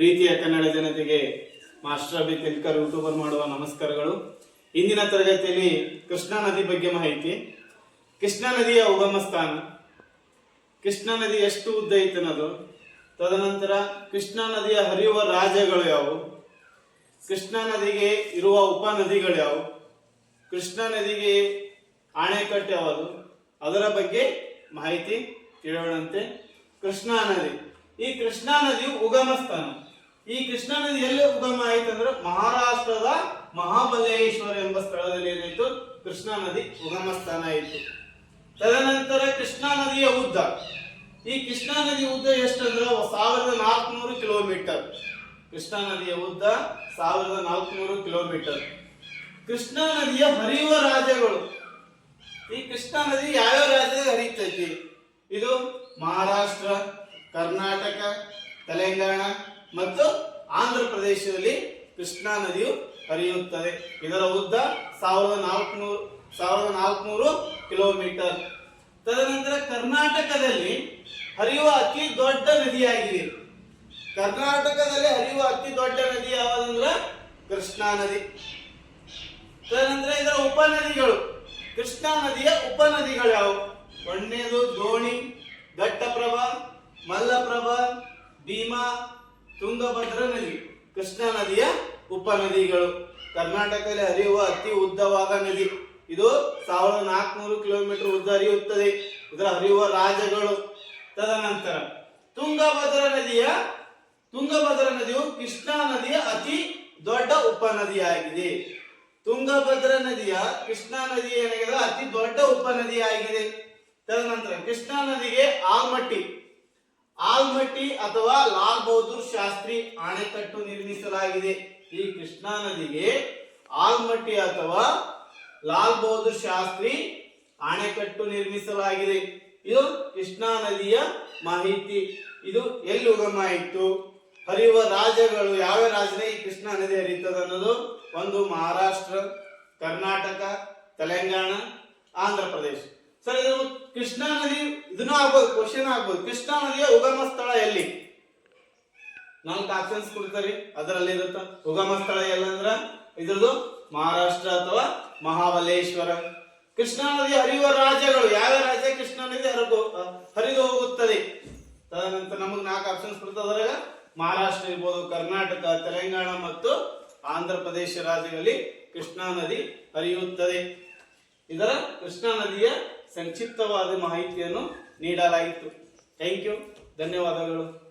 ಪ್ರೀತಿಯ ಕನ್ನಡ ಜನತೆಗೆ master Abhi ತಿಲ್ಕರ್ YouTuber ಮಾಡುವ ನಮಸ್ಕಾರಗಳು. ಇಂದಿನ ತರಗತಿಯಲ್ಲಿ ಕೃಷ್ಣಾ ನದಿ ಬಗ್ಗೆ ಮಾಹಿತಿ. ಕೃಷ್ಣಾ ನದಿಯ ಉಗಮ ಸ್ಥಾನ. ಕೃಷ್ಣಾ ನದಿ ಎಷ್ಟು ಉದ್ದ ಐತೆ ಅನ್ನೋದು ತದನಂತರ ಕೃಷ್ಣಾ ನದಿಯ ಹರಿಯುವ ರಾಜ್ಯಗಳು ಯಾವುವು. ಕೃಷ್ಣಾ ನದಿಗೆ ಇರುವ ಉಪನದಿಗಳು ಯಾವುವು. ಕೃಷ್ಣಾ ನದಿಗೆ ಆಣೆಕಟ್ಟು ಯಾವುದು. ಅದರ ಬಗ್ಗೆ ಮಾಹಿತಿ ತಿಳಿಯೋಣಂತೆ. ಕೃಷ್ಣಾ ನದಿ. ಈ ಕೃಷ್ಣಾ ನದಿಯು ಉಗಮ ಸ್ಥಾನ. ಈ ಕೃಷ್ಣಾ ನದಿ ಎಲ್ಲಿ ಉಗಮ ಆಯಿತು ಅಂದ್ರೆ ಮಹಾರಾಷ್ಟ್ರದ ಮಹಾಬಲೇಶ್ವರ ಎಂಬ ಸ್ಥಳದಲ್ಲಿ ಏನಾಯ್ತು? ಕೃಷ್ಣಾ ನದಿ ಉಗಮ ಸ್ಥಾನ ಆಯಿತು. ತದನಂತರ ಕೃಷ್ಣಾ ನದಿಯ ಉದ್ದ. ಈ ಕೃಷ್ಣಾ ನದಿ ಉದ್ದ ಎಷ್ಟಂದ್ರೆ ಸಾವಿರದ ನಾಲ್ಕುನೂರು ಕಿಲೋಮೀಟರ್. ಕೃಷ್ಣಾ ನದಿಯ ಉದ್ದ ಸಾವಿರದ ನಾಲ್ಕುನೂರು ಕಿಲೋಮೀಟರ್. ಕೃಷ್ಣಾ ನದಿಯ ಹರಿಯುವ ರಾಜ್ಯಗಳು. ಈ ಕೃಷ್ಣಾ ನದಿ ಯಾವ್ಯಾವ ರಾಜ್ಯದಾಗ ಹರಿತೈತಿ? ಇದು ಮಹಾರಾಷ್ಟ್ರ, ಕರ್ನಾಟಕ, ತೆಲಂಗಾಣ ಮತ್ತು ಆಂಧ್ರ ಪ್ರದೇಶದಲ್ಲಿ ಕೃಷ್ಣಾ ನದಿಯು ಹರಿಯುತ್ತದೆ. ಇದರ ಉದ್ದ ಸಾವಿರದ ನಾಲ್ಕುನೂರು ಸಾವಿರದ ನಾಲ್ಕುನೂರು ಕಿಲೋಮೀಟರ್. ತದನಂತರ ಕರ್ನಾಟಕದಲ್ಲಿ ಹರಿಯುವ ಅತಿ ದೊಡ್ಡ ನದಿಯಾಗಿದೆ ಕರ್ನಾಟಕದಲ್ಲಿ ಹರಿಯುವ ಅತಿ ದೊಡ್ಡ ನದಿ ಯಾವುದಂದ್ರ ಕೃಷ್ಣಾ ನದಿ. ತದನಂತರ ಇದರ ಉಪನದಿಗಳು, ಕೃಷ್ಣಾ ನದಿಯ ಉಪನದಿಗಳು ಯಾವುವು ಒಂದನೇದು ತುಂಗಭದ್ರಾ ನದಿ, ಕೃಷ್ಣಾ ನದಿಯ ಉಪನದಿಗಳು ಕರ್ನಾಟಕದಲ್ಲಿ ಹರಿಯುವ ಅತಿ ಉದ್ದವಾದ ನದಿ. ಇದು ಸಾವಿರದ ನಾಲ್ಕುನೂರು ಕಿಲೋಮೀಟರ್ ಉದ್ದ ಹರಿಯುತ್ತದೆ. ಇದರ ಹರಿಯುವ ರಾಜ್ಯಗಳು. ತದನಂತರ ತುಂಗಭದ್ರಾ ನದಿಯ, ತುಂಗಭದ್ರಾ ನದಿಯು ಕೃಷ್ಣಾ ನದಿಯ ಅತಿ ದೊಡ್ಡ ಉಪನದಿಯಾಗಿದೆ ತುಂಗಭದ್ರಾ ನದಿಯ, ಕೃಷ್ಣಾ ನದಿ ಏನಾಗಿದೆ ಅತಿ ದೊಡ್ಡ ಉಪನದಿಯಾಗಿದೆ ತದನಂತರ ಕೃಷ್ಣಾ ನದಿಗೆ ಆಲ್ಮಟ್ಟಿ. ಆಲ್ಮಟ್ಟಿ ಅಥವಾ ಲಾಲ್ ಬಹದ್ದೂರ್ ಶಾಸ್ತ್ರಿ ಅಣೆಕಟ್ಟು ನಿರ್ಮಿಸಲಾಗಿದೆ. ಈ ಕೃಷ್ಣಾ ನದಿಗೆ ಆಲ್ಮಟ್ಟಿ ಅಥವಾ ಲಾಲ್ ಬಹದ್ದೂರ್ ಶಾಸ್ತ್ರಿ ಅಣೆಕಟ್ಟು ನಿರ್ಮಿಸಲಾಗಿದೆ. ಇದು ಕೃಷ್ಣಾ ನದಿಯ ಮಾಹಿತಿ. ಇದು ಎಲ್ಲಿ ಉಗಮ ಆಯಿತು? ಹರಿಯುವ ರಾಜ್ಯಗಳು ಯಾವ ರಾಜ್ಯ ಈ ಕೃಷ್ಣಾ ನದಿ ಹರಿಯುತ್ತದೆ ಅನ್ನೋದು ಒಂದು ಮಹಾರಾಷ್ಟ್ರ, ಕರ್ನಾಟಕ, ತೆಲಂಗಾಣ, ಆಂಧ್ರ ಪ್ರದೇಶ. ಸರ್, ಇದು ಕೃಷ್ಣಾ ನದಿ, ಇದನ್ನೂ ಆಗ್ಬೋದು ಕ್ವಶನ್ ಆಗ್ಬೋದು. ಕೃಷ್ಣಾ ನದಿಯ ಉಗಮ ಸ್ಥಳ ಎಲ್ಲಿ? ನಾಲ್ಕು ಆಪ್ಷನ್ಸ್ ಕೊಡ್ತಾರೆ. ಅದರಲ್ಲಿ ಇರುತ್ತ? ಉಗಮ ಸ್ಥಳ ಎಲ್ಲಂದ್ರ ಇದ್ರದ್ದು ಮಹಾರಾಷ್ಟ್ರ ಅಥವಾ ಮಹಾಬಲೇಶ್ವರ. ಕೃಷ್ಣಾ ನದಿ ಹರಿಯುವ ರಾಜ್ಯಗಳು, ಯಾವ ರಾಜ್ಯ ಕೃಷ್ಣಾ ನದಿ ಹರಿದು ಹರಿದು ಹೋಗುತ್ತದೆ? ತದನಂತರ ನಮಗೆ ನಾಲ್ಕು ಆಪ್ಷನ್ಸ್ ಕೊಡ್ತದೆ ಮಹಾರಾಷ್ಟ್ರ ಇರ್ಬೋದು, ಕರ್ನಾಟಕ, ತೆಲಂಗಾಣ ಮತ್ತು ಆಂಧ್ರ ಪ್ರದೇಶ ರಾಜ್ಯಗಳಲ್ಲಿ ಕೃಷ್ಣಾ ನದಿ ಹರಿಯುತ್ತದೆ. ಇದರ ಕೃಷ್ಣಾ ನದಿಯ ಸಂಕ್ಷಿಪ್ತವಾದ ಮಾಹಿತಿಯನ್ನು ನೀಡಲಾಯಿತು. ಥ್ಯಾಂಕ್ ಯು ಧನ್ಯವಾದಗಳು.